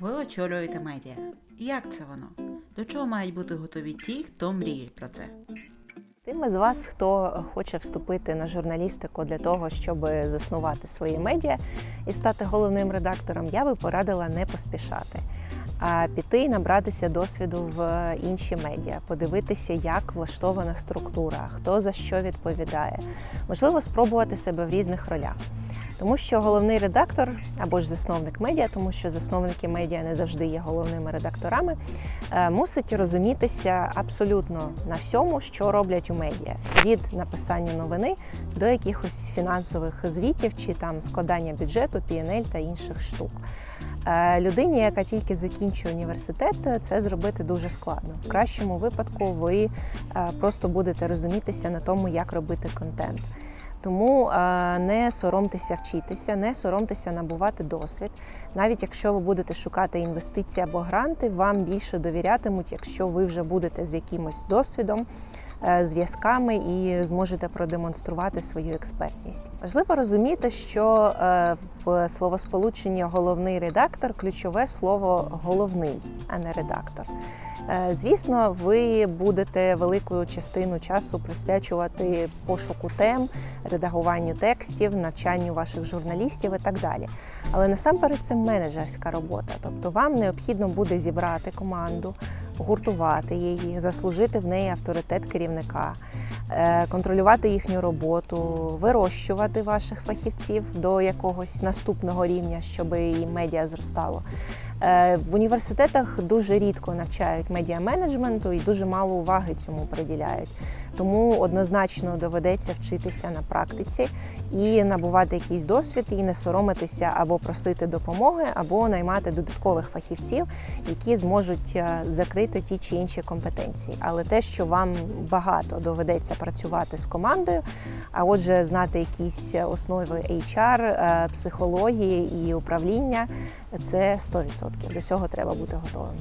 Ви очолюєте медіа. Як це воно? До чого мають бути готові ті, хто мріють про це? Тим із вас, хто хоче вступити на журналістику для того, щоб заснувати свої медіа і стати головним редактором, я би порадила не поспішати, а піти і набратися досвіду в інші медіа, подивитися, як влаштована структура, хто за що відповідає. Можливо, спробувати себе в різних ролях. Тому що головний редактор або ж засновник медіа, тому що засновники медіа не завжди є головними редакторами, е, мусить розумітися абсолютно на всьому, що роблять у медіа, від написання новини до якихось фінансових звітів чи там складання бюджету, PNL та інших штук. Е, Людині, яка тільки закінчує університет, це зробити дуже складно. В кращому випадку ви е, просто будете розумітися на тому, як робити контент. Тому е, не соромтеся вчитися, не соромтеся набувати досвід. Навіть якщо ви будете шукати інвестиції або гранти, вам більше довірятимуть, якщо ви вже будете з якимось досвідом, е, зв'язками і зможете продемонструвати свою експертність. Важливо розуміти, що е, в словосполученні головний редактор ключове слово головний, а не редактор. Звісно, ви будете велику частину часу присвячувати пошуку тем, редагуванню текстів, навчанню ваших журналістів і так далі. Але насамперед це менеджерська робота. Тобто вам необхідно буде зібрати команду, гуртувати її, заслужити в неї авторитет керівника, е, контролювати їхню роботу, вирощувати ваших фахівців до якогось наступного рівня, щоб і медіа зростало. Е, В університетах дуже рідко навчають медіаменеджменту і дуже мало уваги цьому приділяють. Тому однозначно доведеться вчитися на практиці і набувати якийсь досвід, і не соромитися або просити допомоги, або наймати додаткових фахівців, які зможуть е, закрити ті чи інші компетенції. Але те, що вам багато доведеться працювати з командою, а отже, знати якісь основи HR, е, психології і управління, це 100%. До цього треба бути готовим.